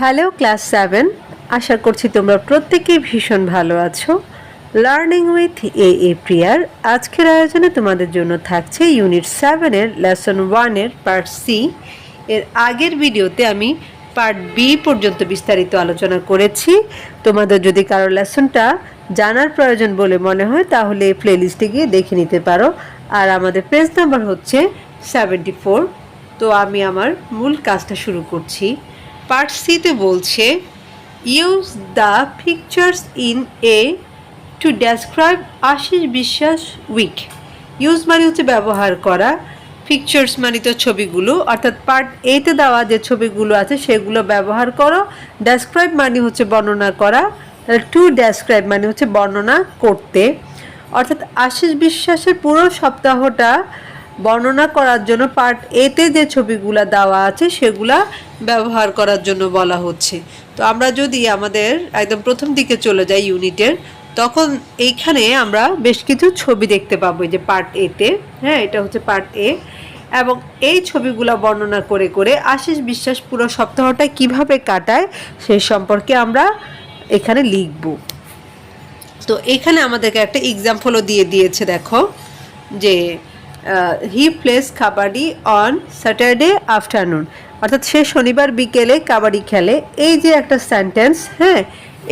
Hello class seven আশা করছি তোমরা প্রত্যেকেই ভীষণ ভালো আছো। লার্নিং উইথ এ এ প্রিয়ার আজকের আয়োজনে তোমাদের জন্য থাকছে ইউনিট সেভেনের লেসন ওয়ানের পার্ট সি এর আগের ভিডিওতে আমি পার্ট বি পর্যন্ত বিস্তারিত আলোচনা করেছি। তোমাদের যদি কারও লেসনটা জানার প্রয়োজন বলে মনে হয়, তাহলে এই প্লেলিস্টে গিয়ে দেখে নিতে পারো। আর আমাদের পেজ নাম্বার হচ্ছে সেভেন্টি ফোর তো আমি আমার মূল কাজটা শুরু করছি। পার্ট সিতে বলছে use the pictures in a to describe Ashis Biswas week use মানে হচ্ছে ব্যবহার করা পিকচার্স মানে তো ছবিগুলো, অর্থাৎ পার্ট এতে দেওয়া যে ছবিগুলো আছে সেগুলো ব্যবহার করো ডেসক্রাইব মানে হচ্ছে বর্ণনা করা টু ডেসক্রাইব মানে হচ্ছে বর্ণনা করতে। অর্থাৎ আশিস বিশ্বাসের পুরো সপ্তাহটা বর্ণনা করার জন্য পার্ট এতে যে ছবিগুলো দেওয়া আছে, সেগুলা ব্যবহার করার জন্য বলা হচ্ছে। তো আমরা যদি আমাদের একদম প্রথম দিকে চলে যাই ইউনিটের তখন এইখানে আমরা বেশ কিছু ছবি দেখতে পাবো যে পার্ট এতে হ্যাঁ এটা হচ্ছে পার্ট এ এবং এই ছবিগুলো বর্ণনা করে করে আশিস বিশ্বাস পুরো সপ্তাহটা কীভাবে কাটায় সেই সম্পর্কে আমরা এখানে লিখব। তো এখানে আমাদেরকে একটা এক্সাম্পলও দিয়ে দিয়েছে, দেখো, যে he plays kabaddi on Saturday afternoon অর্থাৎ সে শনিবার বিকেলে কাবাডি খেলে। এই যে একটা সেন্টেন্স হ্যাঁ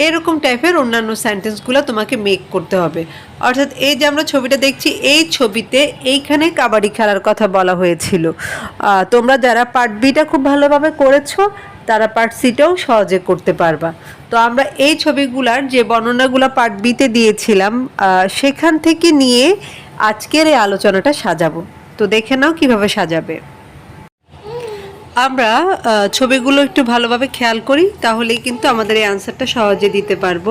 এরকম টাইপের অন্যান্য সেন্টেন্সগুলো তোমাকে মেক করতে হবে। অর্থাৎ এই যে আমরা ছবিটা দেখছি, এই ছবিতে এইখানে কাবাডি খেলার কথা বলা হয়েছিল। তোমরা যারা পার্ট বিটা খুব ভালোভাবে করেছ তারা পার্ট সিটাও সহজে করতে পারবা। তো আমরা এই ছবিগুলার যে বর্ণনাগুলো পার্ট বিতে দিয়েছিলাম সেখান থেকে নিয়ে আজকের এই আলোচনাটা সাজাবো। তো দেখে নাও কীভাবে সাজাবে। আমরা ছবিগুলো একটু ভালোভাবে খেয়াল করি, তাহলেই কিন্তু আমাদের এই আনসারটা সহজে দিতে পারব।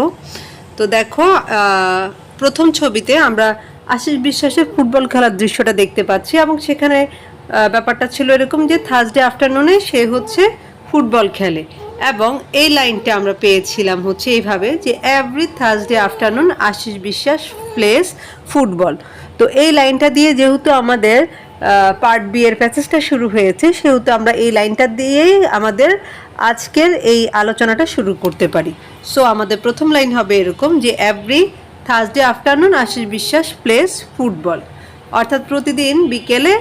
তো দেখো প্রথম ছবিতে আমরা আশিস বিশ্বাসের ফুটবল খেলার দৃশ্যটা দেখতে পাচ্ছি এবং সেখানে ব্যাপারটা ছিল এরকম যে থার্সডে আফটারনুনে সে হচ্ছে ফুটবল খেলে। এবং এই লাইনটা আমরা পেয়েছিলাম হচ্ছে এইভাবে যে এভরি থার্সডে আফটারনুন আশিস বিশ্বাস প্লেস ফুটবল তো এই লাইনটা দিয়ে যেহেতু আমাদের পার্ট বি এর প্যাসেজটা শুরু হয়েছে, সেহেতু আমরা এই লাইনটা দিয়েই আমাদের আজকের এই আলোচনাটা শুরু করতে পারি। সো আমাদের প্রথম লাইন হবে এরকম যে এভরি থার্সডে আফটারনুন আশিস বিশ্বাস প্লেস ফুটবল অর্থাৎ প্রতিদিন বিকেলে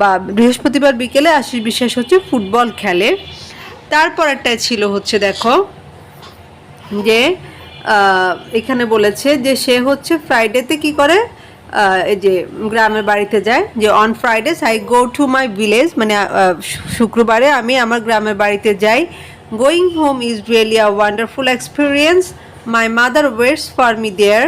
বা বৃহস্পতিবার বিকেলে আশিস বিশ্বাস হচ্ছে ফুটবল খেলে। তারপর একটাই ছিল হচ্ছে দেখো যে এখানে বলেছে যে সে হচ্ছে ফ্রাইডেতে কি করে? এই যে গ্রামের বাড়িতে যায়, যে on Fridays I go to my village মানে শুক্রবারে আমি আমার গ্রামের বাড়িতে যাই। Going home is really a wonderful experience my mother waits for me there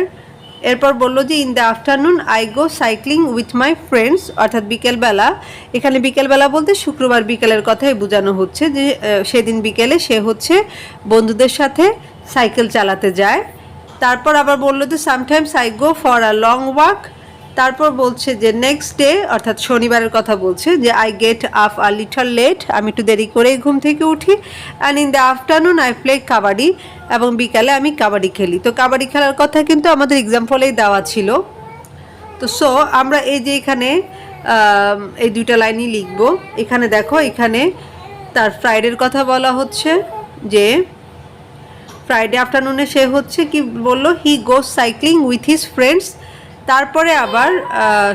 এরপর বলল যে in the afternoon I go cycling with my friends অর্থাৎ বিকেলবেলা। এখানে বিকেলবেলা বলতে শুক্রবার বিকেলের কথাই বোঝানো হচ্ছে যে সেদিন বিকেলে সে হচ্ছে বন্ধুদের সাথে সাইকেল চালাতে যায়। তারপর আবার বলল যে sometimes I go for a long walk তারপর বলছে যে নেক্সট ডে অর্থাৎ শনিবারের কথা বলছে যে I get up a little late আমি একটু দেরি করেই ঘুম থেকে উঠি and in the afternoon I play kabaddi এবং বিকালে আমি কাবাডি খেলি। তো কাবাডি খেলার কথা কিন্তু আমাদের এক্সাম্পলেই দেওয়া ছিল। তো সো আমরা এই যে এখানে এই দুইটা লাইনই লিখব। এখানে দেখো, এখানে তার ফ্রাইডের কথা বলা হচ্ছে যে ফ্রাইডে আফটারনুনে সে হচ্ছে কি বলল? He goes cycling with his friends তারপরে আবার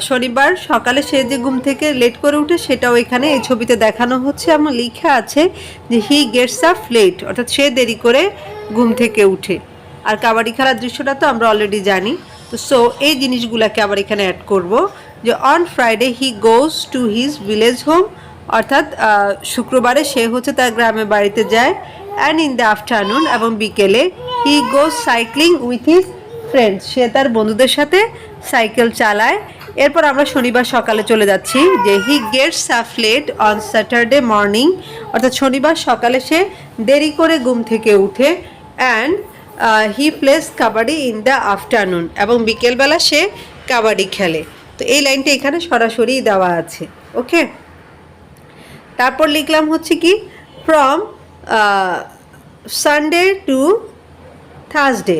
শনিবার সকালে সে যে ঘুম থেকে লেট করে উঠে সেটাও এখানে এই ছবিতে দেখানো হচ্ছে। আমার লেখা আছে যে হি গেটস আপ লেট, অর্থাৎ সে দেরি করে ঘুম থেকে উঠে। আর কাবাডি খেলার দৃশ্যটা তো আমরা অলরেডি জানি। তো সো এই জিনিসগুলোকে আবার এখানে অ্যাড করব যে on Friday he goes to his village home অর্থাৎ শুক্রবারে সে হচ্ছে তার গ্রামের বাড়িতে যায়। অ্যান্ড ইন দ্য আফটারনুন এবং বিকেলে he goes cycling with his friends সে তার বন্ধুদের সাথে সাইকেল চালায়। এরপর আমরা শনিবার সকালে চলে যাচ্ছি, যে he gets up late on Saturday morning অর্থাৎ শনিবার সকালে সে দেরি করে ঘুম থেকে উঠে and he plays kabaddi in the afternoon এবং বিকেলবেলা সে কাবাডি খেলে। তো এই লাইনটা এখানে সরাসরি দেওয়া আছে ওকে তারপর লিখলাম হচ্ছে কি ফ্রম সানডে টু থার্সডে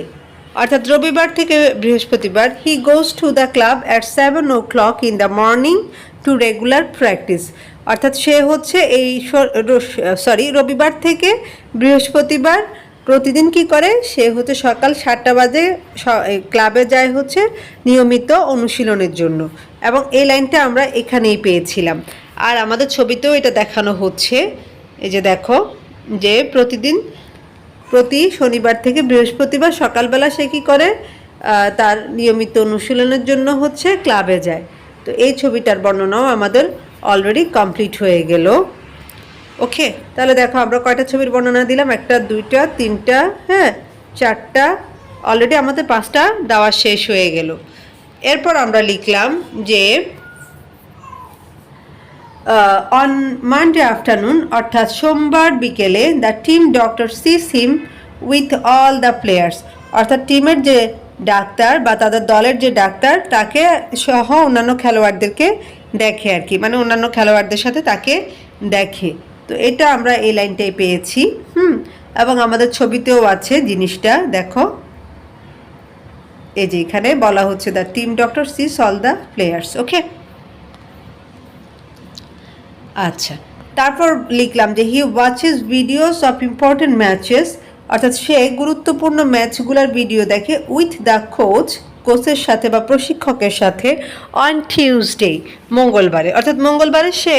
অর্থাৎ রবিবার থেকে বৃহস্পতিবার he goes to the club at seven o'clock in the morning to regular practice অর্থাৎ সে হচ্ছে এই সরি রবিবার থেকে বৃহস্পতিবার প্রতিদিন কি করে? সে হচ্ছে সকাল সাতটা বাজে ক্লাবে যায় হচ্ছে নিয়মিত অনুশীলনের জন্য। এবং এই লাইনটা আমরা এখানেই পেয়েছিলাম। আর আমাদের ছবিতেও এটা দেখানো হচ্ছে। এই যে দেখো, যে প্রতিদিন প্রতি শনিবার থেকে বৃহস্পতিবার সকালবেলা সে কী করে? তার নিয়মিত অনুশীলনের জন্য হচ্ছে ক্লাবে যায়। তো এই ছবিটার বর্ণনাও আমাদের অলরেডি কমপ্লিট হয়ে গেল। ওকে, তাহলে দেখো আমরা কয়টা ছবির বর্ণনা দিলাম? একটা, দুইটা, তিনটা হ্যাঁ চারটা অলরেডি আমাদের পাঁচটা দেওয়া শেষ হয়ে গেল। এরপর আমরা লিখলাম যে অন মানডে আফটারনুন অর্থাৎ সোমবার বিকেলে the team doctor sees him with all the players অর্থাৎ টিমের যে ডাক্তার বা তাদের দলের যে ডাক্তার, তাকে সহ অন্যান্য খেলোয়াড়দেরকে দেখে আর কি। মানে অন্যান্য খেলোয়াড়দের সাথে তাকে দেখে। তো এটা আমরা এই লাইনটাই পেয়েছি। হুম, এবং আমাদের ছবিতেও আছে জিনিসটা, দেখো। এই যে এখানে বলা হচ্ছে the team doctor sees all the players okay আচ্ছা তারপর লিখলাম যে he watches videos of important matches অর্থাৎ সে গুরুত্বপূর্ণ ম্যাচগুলোর ভিডিও দেখে উইথ দ্য কোচ কোচের সাথে বা প্রশিক্ষকের সাথে অন টিউসডে মঙ্গলবারে। অর্থাৎ মঙ্গলবারে সে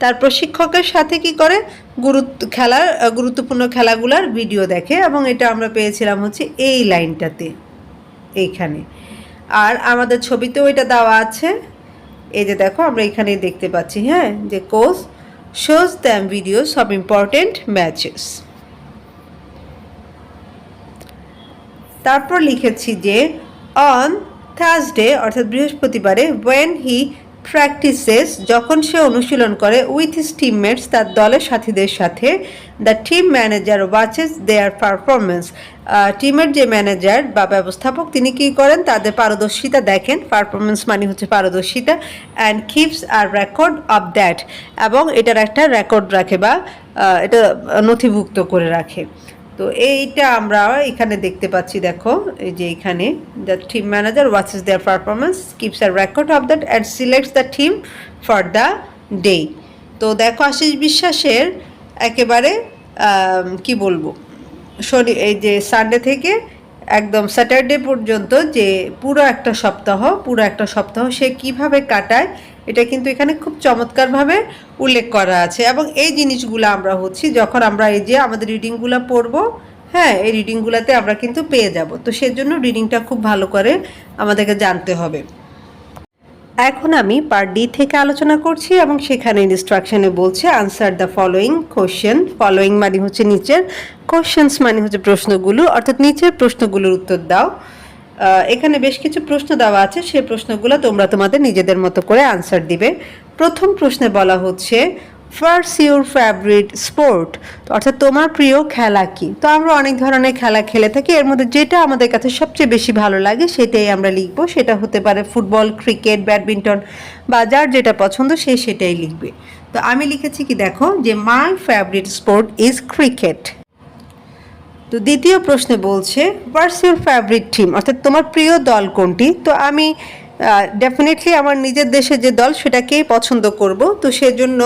তার প্রশিক্ষকের সাথে কি করে? গুরুত্ব, খেলার গুরুত্বপূর্ণ খেলাগুলোর ভিডিও দেখে এবং এটা আমরা পেয়েছিলাম হচ্ছে এই লাইনটাতে, এইখানে। আর আমাদের ছবিতেও এটা দেওয়া আছে। এই যে দেখো, আমরা এখানেই দেখতে পাচ্ছি হ্যাঁ যে coach shows them videos of important matches তারপর লিখেছি যে অন থার্সডে অর্থাৎ বৃহস্পতিবারে ওয়েন হি প্র্যাকটিসেস যখন সে অনুশীলন করে উইথ হিস টিমমেটস তার দলের সাথীদের সাথে the team manager watches their performance টিমের যে ম্যানেজার বা ব্যবস্থাপক, তিনি কী করেন? তাদের পারদর্শিতা দেখেন। পারফরমেন্স মানে হচ্ছে পারদর্শিতা and keeps a record of that এবং এটার একটা রেকর্ড রাখে বা এটা নথিভুক্ত করে রাখে। তো এইটা আমরা এখানে দেখতে পাচ্ছি, দেখো, এই যে এখানে the team manager watches their performance keeps a record of that and selects the team for the day তো দেখো, আশিস বিশ্বাসের একেবারে কি বলব? শনি এই যে সানডে থেকে একদম স্যাটারডে পর্যন্ত যে পুরো একটা সপ্তাহ, পুরো একটা সপ্তাহ সে কীভাবে কাটায়, এটা কিন্তু এখানে খুব চমৎকারভাবে উল্লেখ করা আছে। এবং এই জিনিসগুলো আমরা হচ্ছি, যখন আমরা এই যে আমাদের রিডিংগুলো পড়ব হ্যাঁ এই রিডিংগুলোতে আমরা কিন্তু পেয়ে যাব। তো সেজন্য রিডিংটা খুব ভালো করে আমাদেরকে জানতে হবে। এখন আমি পার্ট ডি থেকে আলোচনা করছি এবং সেখানে ইনস্ট্রাকশনে বলছে answer the following question following মানে হচ্ছে নিচের কোশ্চেন্স মানে হচ্ছে প্রশ্নগুলো, অর্থাৎ নিচের প্রশ্নগুলোর উত্তর দাও। এখানে বেশ কিছু প্রশ্ন দেওয়া আছে সেই প্রশ্নগুলো তোমরা তোমাদের নিজেদের মতো করে আনসার দিবে। প্রথম প্রশ্নে বলা হচ্ছে ফার্স ইউর ফেভারিট স্পোর্ট অর্থাৎ তোমার প্রিয় খেলা কি? তো আমরা অনেক ধরনের খেলা খেলে থাকি। এর মধ্যে যেটা আমাদের কাছে সবচেয়ে বেশি ভালো লাগে সেটাই আমরা লিখব। সেটা হতে পারে ফুটবল, ক্রিকেট, ব্যাডমিন্টন বা যার যেটা পছন্দ সে সেটাই লিখবে। তো আমি লিখেছি কি দেখো যে my favourite sport is cricket তো দ্বিতীয় প্রশ্নে বলছে হোয়াটস ইউর ফেভারিট টিম অর্থাৎ তোমার প্রিয় দল কোনটি? তো আমি ডেফিনেটলি আমার নিজের দেশে যে দল সেটাকেই পছন্দ করব। তো সেজন্য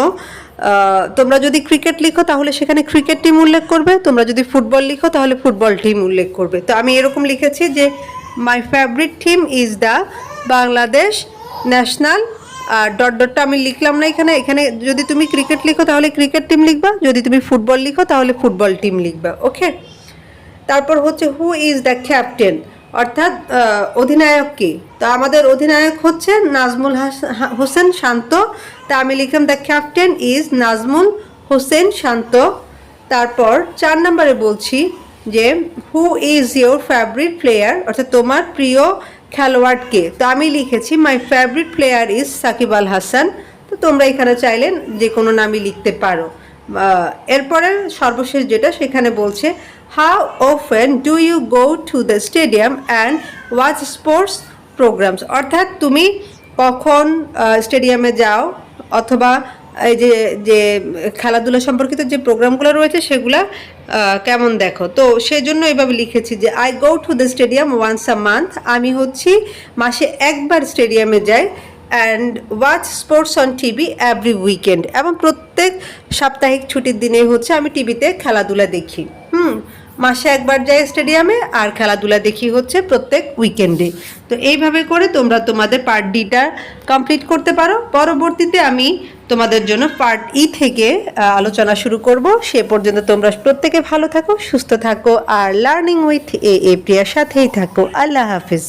তোমরা যদি ক্রিকেট লিখো, তাহলে সেখানে ক্রিকেট টিম উল্লেখ করবে। তোমরা যদি ফুটবল লিখো, তাহলে ফুটবল টিম উল্লেখ করবে। তো আমি এরকম লিখেছি যে my favourite team is the Bangladesh national R dot ডটটা আমি লিখলাম না এখানে। এখানে যদি তুমি ক্রিকেট লিখো, তাহলে ক্রিকেট টিম লিখবা। যদি তুমি ফুটবল লিখো, তাহলে ফুটবল টিম লিখবা। ওকে তারপর হচ্ছে হু ইজ দ্য ক্যাপ্টেন অর্থাৎ অধিনায়ক কে? তো আমাদের অধিনায়ক হচ্ছে নাজমুল হাস- হোসেন শান্ত। তা আমি লিখলাম the captain is Najmul Hossain Shanto. তারপর চার নম্বরে বলছি যে who is your favourite player অর্থাৎ, তোমার প্রিয় খেলোয়াড় কে? তো আমি লিখেছি my favourite player is Shakib Al Hasan. তো তোমরা এখানে চাইলে যে কোনো নামই লিখতে পারো। এরপরে সর্বশেষ যেটা, সেখানে বলছে how often do you go to the stadium and watch sports programmes অর্থাৎ তুমি কখন স্টেডিয়ামে যাও অথবা এই যে যে খেলাধুলা সম্পর্কিত যে প্রোগ্রামগুলো রয়েছে সেগুলা কেমন দেখো? তো সেই জন্য এভাবে লিখেছি যে I go to the stadium once a month আমি হচ্ছি মাসে একবার স্টেডিয়ামে যাই। And watch sports on TV every weekend এবং প্রত্যেক সাপ্তাহিক ছুটির দিনে হচ্ছে আমি টিভিতে খেলাধুলা দেখি। হুম, মাসে একবার যাই স্টেডিয়ামে আর খেলাধুলা দেখি হচ্ছে প্রত্যেক উইকেন্ডে তো এইভাবে করে তোমরা তোমাদের পার্ট ডিটা কমপ্লিট করতে পারো। পরবর্তীতে আমি তোমাদের জন্য পার্ট ই থেকে আলোচনা শুরু করব। সে পর্যন্ত তোমরা প্রত্যেকে ভালো থাকো, সুস্থ থাকো, আর লার্নিং উইথ এ এ প্রিয়ার সাথেই থাকো। আল্লাহ হাফিজ।